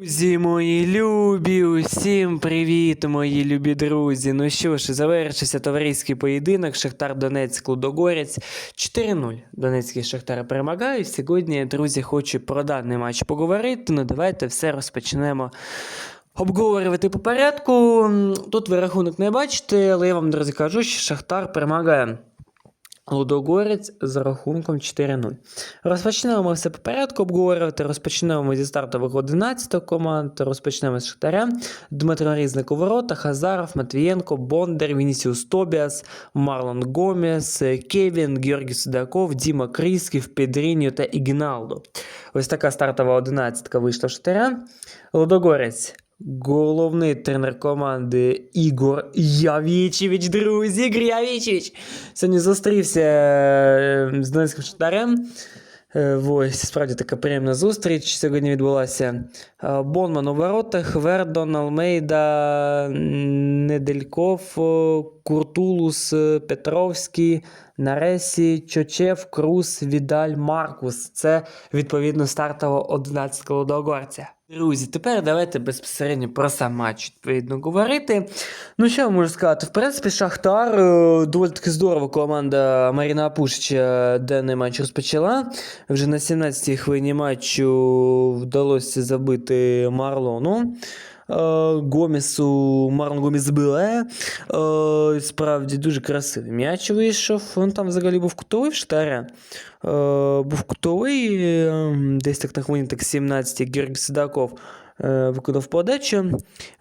Друзі, мої любі, усім привіт, мої любі друзі. Ну що ж, завершився товариський поєдинок Шахтар Донецьк Лудогорець 4-0. Донецький Шахтар перемагає. Сьогодні, друзі, хочу про даний матч поговорити. Ну давайте все розпочнемо. Обговорювати по порядку. Тут ви рахунок не бачите, але я вам, друзі, кажу, що Шахтар перемагає. Лудогорець за рахунком 4-0. Розпочнемо все по порядку обговорювати. Розпочнемо зі стартових 11 команд. Розпочнемо з Шахтаря. Дмитро Різник у воротах, Азаров, Матвієнко, Бондар, Вінісіус Тобіас, Марлон Гомес, Кевін, Георгій Судаков, Діма Крісків, Педріньо та Ігналдо. Ось така стартова 11 вийшла в Шахтаря. Лудогорець. Головний тренер команди Ігор Явічевич, друзі, Ігор Явічевич. Сьогодні зустрівся е, з Донецьким Шахтарем. Е, Ось, справді така приємна зустріч сьогодні відбулася. Е, Бонман у воротах, Вердон, Алмейда, Недельков, Куртулус, Петровський, Наресі, Чочев, Крус, Відаль, Маркус. Це відповідно стартова 11 Лудогорця. Друзі, тепер давайте безпосередньо про сам матч відповідно говорити. Ну, що я можу сказати? В принципі, Шахтар е, доволі таки здорово команда Маріна Пушича даний матч розпочала. Вже на 17-й хвилині матчу вдалося забити Марлону. Е, Гомісу Марлон Гоміс збиває. Е, Справді дуже красивий м'яч вийшов. Він там взагалі був кутовий в Штаря. Е, Був кутовий, е, десь так на хвилині так 17 Георгій Сидаков виконав подачу.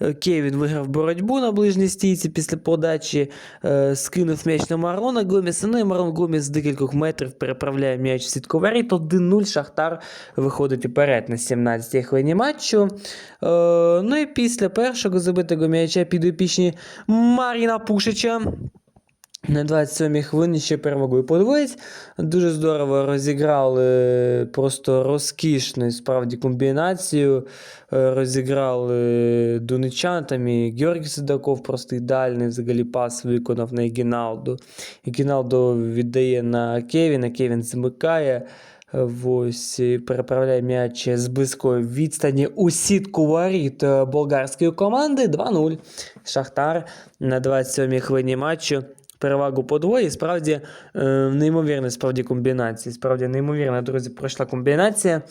Е, Кевін виграв боротьбу на ближній стійці після подачі, е, скинув м'яч на Марлона Гоміса. Ну і Марлон Гоміс з декількох метрів переправляє м'яч в воріт. 1-0 Шахтар виходить уперед на 17-й хвилині матчу. Е, Ну і після першого забитого м'яча підопічні Маріна Пушича. На 27-й хвилині ще перемогою подвоїть. Дуже здорово розіграли просто розкішну справді комбінацію. Е, Розіграли донечан, там і Георгій Судаков просто ідеальний взагалі пас виконав на Егіналду. Егіналду віддає на Кевіна, Кевін замикає. Е, Ось переправляє м'яч з близької відстані у сітку воріт е, болгарської команди 2-0. Шахтар на 27-й хвилині матчу перевагу подвоє. І Справді е, неймовірна справді комбінація. Справді неймовірна, друзі, пройшла комбінація.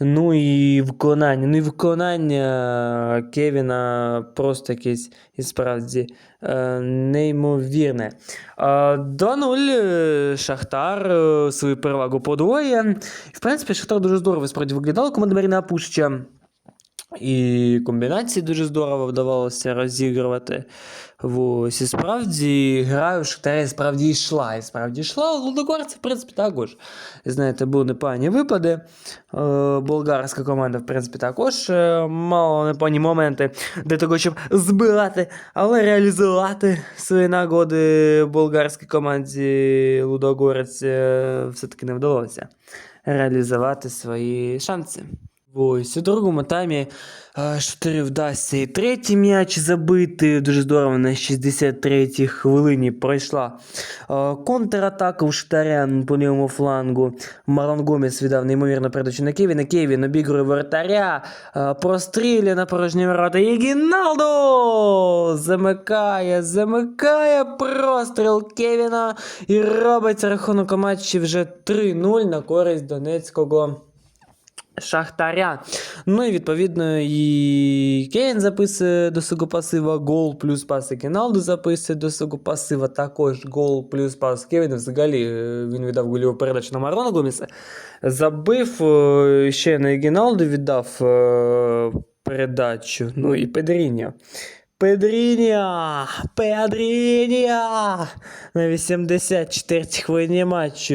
Ну і виконання. Ну і виконання Кевіна просто якесь і справді е, неймовірне. Е, 2-0 е, Шахтар свою перевагу подвоє. В принципі, Шахтар дуже здорово справді виглядав команда Маріна Пушича. І комбінації дуже здорово вдавалося розігрувати. Ось, і справді гра у Шахтарі справді йшла. І справді йшла. Лудогорці, в принципі, також. Знаєте, були непогані випади. Е, болгарська команда, в принципі, також е, мала непогані моменти для того, щоб збирати, але реалізувати свої нагоди болгарській команді Лудогорець е, все-таки не вдалося реалізувати свої шанси. Ось у другому таймі е, вдасться і третій м'яч забити. Дуже здорово на 63-й хвилині пройшла е, контратака у Штаря по лівому флангу. Марон Гомес віддав неймовірну передачу на Кевіна. Кевін обігрує вратаря, е, прострілює на порожні ворота. І замикає, замикає простріл Кевіна і робить рахунок матчі вже 3-0 на користь Донецького. Шахтаря. Ну і відповідно і Кейн записує до свого пасива гол плюс пас і Кіналду записує до свого пасива також гол плюс пас Кевіна. Взагалі е, він віддав гольову передачу на Марона Гоміса. Забив е, ще на Гіналду віддав е, передачу. Ну і Педріньо. Педрінья! Педрінья! На 84 хвилині матчу.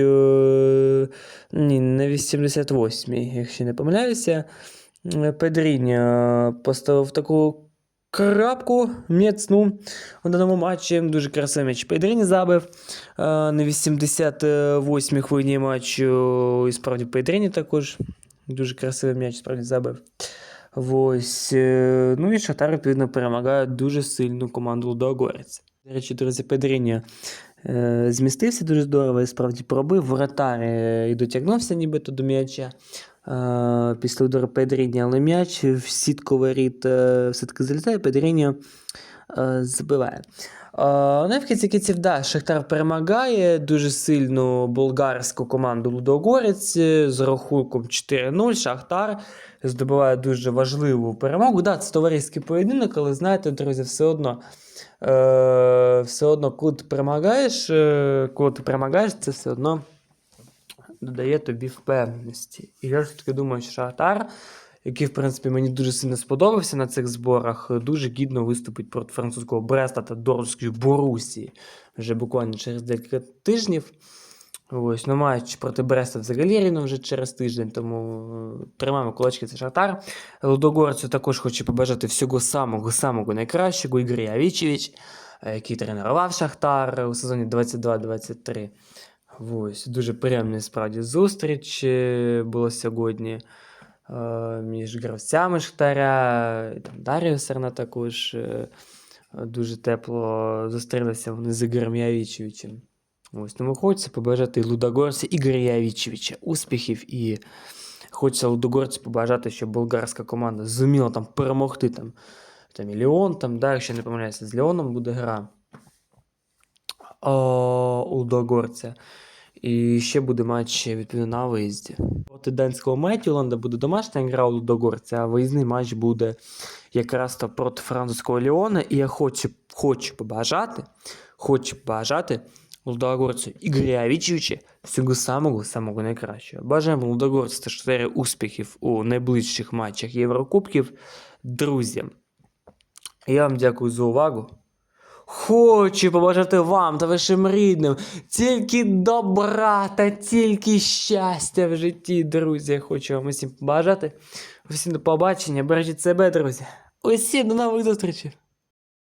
Ні, на 88-й, якщо не помиляюся. Педрінья поставив таку крапку міцну у даному матчі. Дуже красивий м'яч Педріні забив. е, На 88-й хвилині матчу. І справді Педріні також. Дуже красивий м'яч справді забив. Ось. е, Ну і Шахтар, відповідно, перемагає дуже сильну команду Лудогорець. До речі, друзі, Педріння е, змістився дуже здорово і справді пробив. Воротар е, і дотягнувся нібито до м'яча. Е, Після удару Педріні, але м'яч в сітку воріт е, все-таки залітає, Педріні е, забиває. Е, Ну в кінці кінців, да, Шахтар перемагає дуже сильну болгарську команду Лудогорець е, з рахунком 4-0. Шахтар здобуває дуже важливу перемогу. Да, це товариський поєдинок, але знаєте, друзі, все одно. Е, все одно, коли ти перемагаєш, е, коли ти перемагаєш, це все одно додає тобі впевненості. І я ж таки думаю, що Шахтар, який, в принципі, мені дуже сильно сподобався на цих зборах, дуже гідно виступить проти французького Бреста та Дорської Борусії вже буквально через декілька тижнів. Ось, ну матч проти Бреста взагалі рівно вже через тиждень, тому е, тримаємо кулачки це Шахтар. Лудогорцю також хочу побажати всього самого самого найкращого Ігор Явічевич, е, який тренував Шахтар у сезоні 22-23. Ось, дуже приємна справді зустріч е, була сьогодні е, між гравцями Шахтаря, і там Дар'я Серна також е, дуже тепло зустрілися вони з Ігорем Явічевичем. Ось, тому хочеться побажати Лудогорцю Ігоря Явічевича успіхів і хочеться Лудогорцю побажати, щоб болгарська команда зуміла там перемогти там, там і Ліон, там, да, якщо не помиляюся, з Ліоном буде гра о, Лудогорця. І ще буде матч відповідно на виїзді. Проти Денського Метіланда буде домашня гра у Лудогорця, а виїзний матч буде якраз то проти французького Ліона. І я хочу, хочу побажати, хочу побажати Лудогорцю Ігоря Авічевича всього самого самого найкращого. Бажаємо Лудогорцю та Шахтарі успіхів у найближчих матчах Єврокубків. Друзі, я вам дякую за увагу. Хочу побажати вам та вашим рідним тільки добра та тільки щастя в житті, друзі. Я хочу вам усім побажати. Усім до побачення, бережіть себе, друзі. Усім до нових зустрічей!